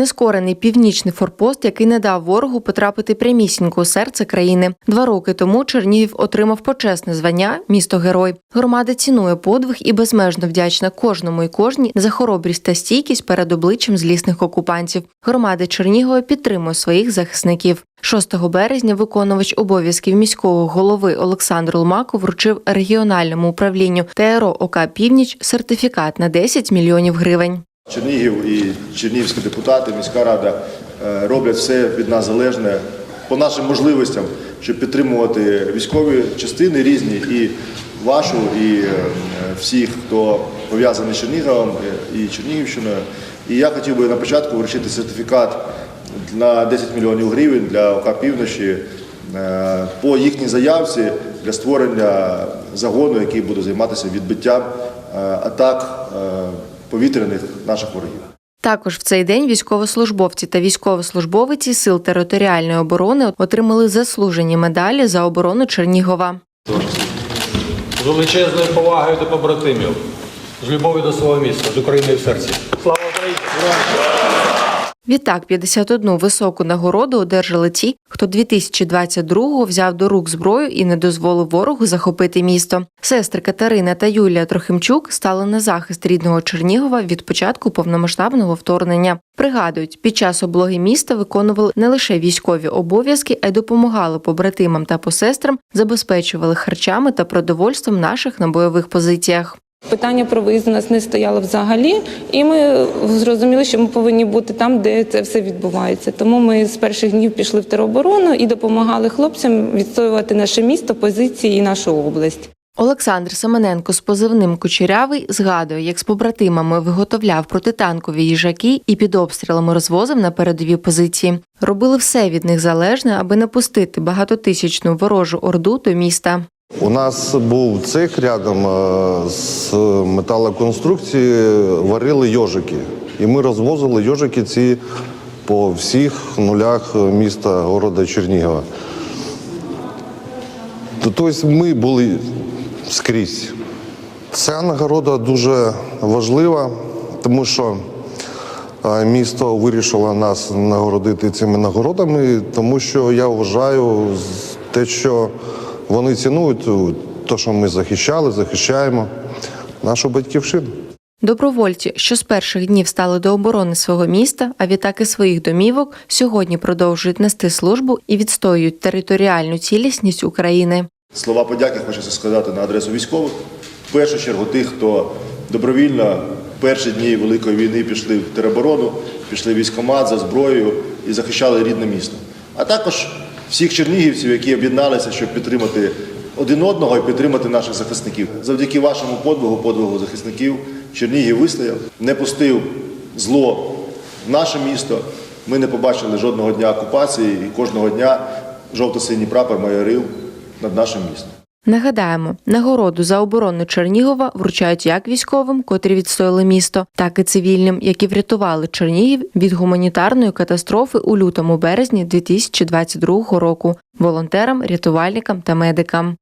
Нескорений північний форпост, який не дав ворогу потрапити прямісінько у серце країни. Два роки тому Чернігів отримав почесне звання місто герой. Громада цінує подвиг і безмежно вдячна кожному і кожній за хоробрість та стійкість перед обличчям злісних окупантів. Громада Чернігова підтримує своїх захисників. 6 березня виконувач обов'язків міського голови Олександр Ломако вручив регіональному управлінню ТРО ОК Північ сертифікат на 10 мільйонів гривень. Чернігів і чернігівські депутати, міська рада е, роблять все від нас залежне по нашим можливостям, щоб підтримувати військові частини різні, і вашу, і е, всіх, хто пов'язаний з Черніговом е, і Чернігівщиною. І я хотів би на початку вручити сертифікат на 10 мільйонів гривень для ОК Півночі по їхній заявці для створення загону, який буде займатися відбиттям атак повітряних наших ворогів. Також в цей день військовослужбовці та військовослужбовиці сил територіальної оборони отримали заслужені медалі за оборону Чернігова. з величезною повагою до побратимів, з любов'ю до свого міста, з України в серці. Слава Україні! Відтак 51 високу нагороду одержали ті, хто 2022-го взяв до рук зброю і не дозволив ворогу захопити місто. Сестри Катерина та Юлія Трохимчук стали на захист рідного Чернігова від початку повномасштабного вторгнення. Пригадують, під час облоги міста виконували не лише військові обов'язки, а й допомагали побратимам та посестрам, забезпечували харчами та продовольством наших на бойових позиціях. Питання про виїзд у нас не стояло взагалі, і ми зрозуміли, що ми повинні бути там, де це все відбувається. Тому ми з перших днів пішли в тероборону і допомагали хлопцям відстоювати наше місто, позиції і нашу область. Олександр Семененко з позивним Кучерявий згадує, як з побратимами виготовляв протитанкові їжаки і під обстрілами розвозив на передові позиції. Робили все від них залежне, аби не пустити багатотисячну ворожу орду до міста. У нас був цех рядом е, з металоконструкції, варили йожики. І ми розвозили йожики ці по всіх нулях міста города Чернігова. Тобто ми були скрізь. Ця нагорода дуже важлива, тому що е, місто вирішило нас нагородити цими нагородами, тому що я вважаю те, що вони цінують те, що ми захищали, захищаємо нашу батьківщину. Добровольці, що з перших днів стали до оборони свого міста, а відтак і своїх домівок, сьогодні продовжують нести службу і відстоюють територіальну цілісність України. Слова подяки хочеться сказати на адресу військових. В першу чергу тих, хто добровільно в перші дні Великої війни пішли в тероборону, пішли в військкомат за зброєю і захищали рідне місто. А також всіх чернігівців, які об'єдналися, щоб підтримати один одного і підтримати наших захисників. Завдяки вашому подвигу, подвигу захисників, Чернігів вистояв, не пустив зло в наше місто. Ми не побачили жодного дня окупації, і кожного дня жовто-синій прапор майорив над нашим містом. Нагадаємо, нагороду за оборону Чернігова вручають як військовим, котрі відстояли місто, так і цивільним, які врятували Чернігів від гуманітарної катастрофи у лютому березні 2022 року, волонтерам, рятувальникам та медикам.